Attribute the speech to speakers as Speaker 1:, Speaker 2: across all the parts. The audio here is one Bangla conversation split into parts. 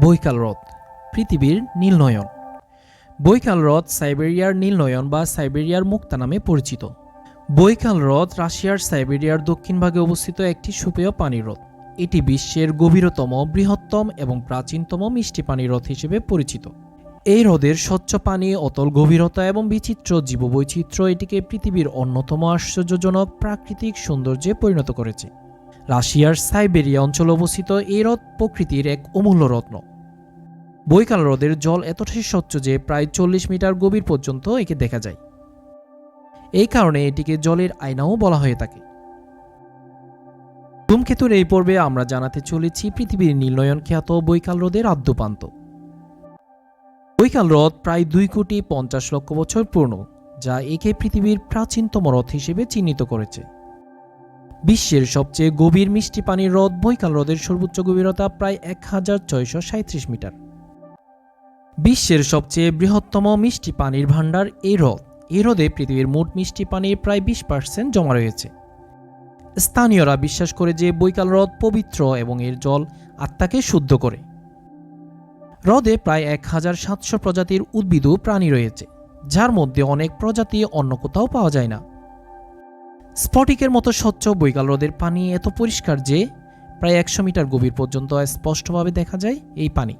Speaker 1: বৈকাল হ্রদ পৃথিবীর নীলনয়ন। বৈকাল হ্রদ সাইবেরিয়ার নীলনয়ন বা সাইবেরিয়ার মুক্তা নামে পরিচিত। বৈকাল হ্রদ রাশিয়ার সাইবেরিয়ার দক্ষিণ ভাগে অবস্থিত একটি সুপেয় পানি হ্রদ এটি বিশ্বের গভীরতম, বৃহত্তম এবং প্রাচীনতম মিষ্টি পানি হ্রদ হিসেবে পরিচিত। এই হ্রদের স্বচ্ছ পানি, অতল গভীরতা এবং বিচিত্র জীববৈচিত্র্য এটিকে পৃথিবীর অন্যতম আশ্চর্যজনক প্রাকৃতিক সৌন্দর্যে পরিণত করেছে। রাশিয়ার সাইবেরিয়া অঞ্চলে অবস্থিত এই হ্রদ প্রকৃতির এক অমূল্য রত্ন। বৈকাল হ্রদের জল এতটাই স্বচ্ছ যে প্রায় চল্লিশ মিটার গভীর পর্যন্ত একে দেখা যায়। এই কারণে এটিকে জলের আয়নাও বলা হয়ে থাকে। ধূমকেতুর এই পর্বে আমরা জানাতে চলেছি পৃথিবীর নীলনয়ন খ্যাত বৈকাল হ্রদের আদ্যপান্ত। বৈকাল হ্রদ প্রায় দুই কোটি পঞ্চাশ লক্ষ বছর পুরনো, যা একে পৃথিবীর প্রাচীনতম হ্রদ হিসেবে চিহ্নিত করেছে। বিশ্বের সবচেয়ে গভীর মিষ্টি পানির হ্রদ বৈকাল হ্রদের সর্বোচ্চ গভীরতা প্রায় এক হাজার ছয়শো মিটার। বিশ্বের সবচেয়ে বৃহত্তম মিষ্টি পানির ভাণ্ডার এই হ্রদ। এই হ্রদে পৃথিবীর মোট মিষ্টি পানির প্রায় বিশ পার্সেন্ট জমা রয়েছে। স্থানীয়রা বিশ্বাস করে যে বৈকাল হ্রদ পবিত্র এবং এর জল আত্মাকে শুদ্ধ করে। হ্রদে প্রায় এক হাজার সাতশো প্রজাতির উদ্ভিদ প্রাণী রয়েছে, যার মধ্যে অনেক প্রজাতি অন্য কোথাও পাওয়া যায় না। স্ফটিকের মতো স্বচ্ছ বৈকাল হ্রদের পানি এত পরিষ্কার যে প্রায় একশো মিটার গভীর পর্যন্ত স্পষ্টভাবে দেখা যায় এই পানি।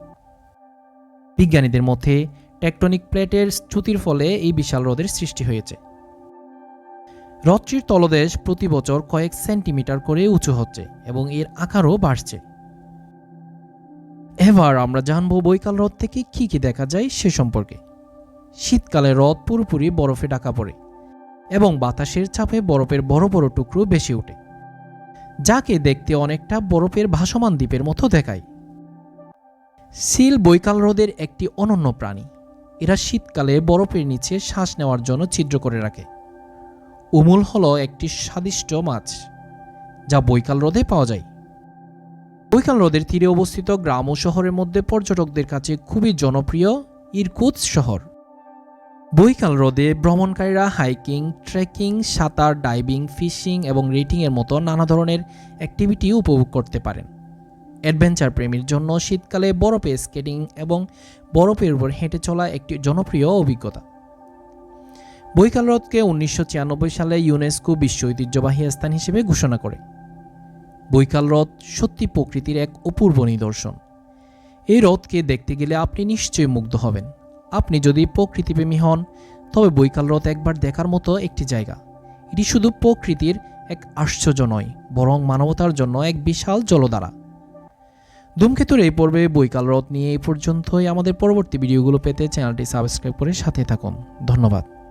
Speaker 1: বিজ্ঞানীদের মধ্যে টেকটনিক প্লেটের চ্যুতির ফলে এই বিশাল হ্রদের সৃষ্টি হয়েছে। হ্রদটির তলদেশ প্রতি বছর কয়েক সেন্টিমিটার করে উঁচু হচ্ছে এবং এর আকারও বাড়ছে। এবার আমরা জানব বৈকাল হ্রদ থেকে কি কি দেখা যায় সে সম্পর্কে। শীতকালে হ্রদ পুরোপুরি বরফে ঢাকা পড়ে। এবং বাতাসের চাপে বরফের বড় বড় টুকরো বেশি ওঠে, যাকে দেখতে অনেকটা বরফের ভাসমান দ্বীপের মতো দেখায়। সিল বৈকাল হ্রদের একটি অনন্য প্রাণী। এরা শীতকালে বরফের নিচে শ্বাস নেওয়ার জন্য ছিদ্র করে রাখে। উমুল হলো একটি স্বাদিষ্ট মাছ, যা বৈকাল হ্রদে পাওয়া যায়। বৈকাল হ্রদের তীরে অবস্থিত গ্রাম ও শহরের মধ্যে পর্যটকদের কাছে খুবই জনপ্রিয় ইরকুৎ শহর। বৈকাল হ্রদে ভ্রমণকারীরা হাইকিং, ট্রেকিং, সাঁতার, ডাইভিং, ফিশিং এবং রেটিংয়ের মতো নানা ধরনের অ্যাক্টিভিটি উপভোগ করতে পারেন। অ্যাডভেঞ্চার প্রেমীর জন্য শীতকালে বরফে স্কেটিং এবং বরফের উপর হেঁটে চলা একটি জনপ্রিয় অভিজ্ঞতা। বৈকাল হ্রদকে উনিশশো সালে ইউনেস্কো বিশ্ব ঐতিহ্যবাহী স্থান হিসেবে ঘোষণা করে। বৈকাল হ্রদ সত্যি প্রকৃতির এক অপূর্ব নিদর্শন। এই হ্রদকে দেখতে গেলে আপনি নিশ্চয়ই মুগ্ধ হবেন। আপনি যদি প্রকৃতিপ্রেমী হন, তবে বৈকাল রথ একবার দেখার মতো একটি জায়গা। এটি শুধু প্রকৃতির এক আশ্চর্য নয়, বরং মানবতার জন্য এক বিশাল জলধারা। ধূমকেতুর এই পর্বে বৈকাল রথ নিয়ে এই পর্যন্তই। আমাদের পরবর্তী ভিডিওগুলো পেতে চ্যানেলটি সাবস্ক্রাইব করে সাথে থাকুন। ধন্যবাদ।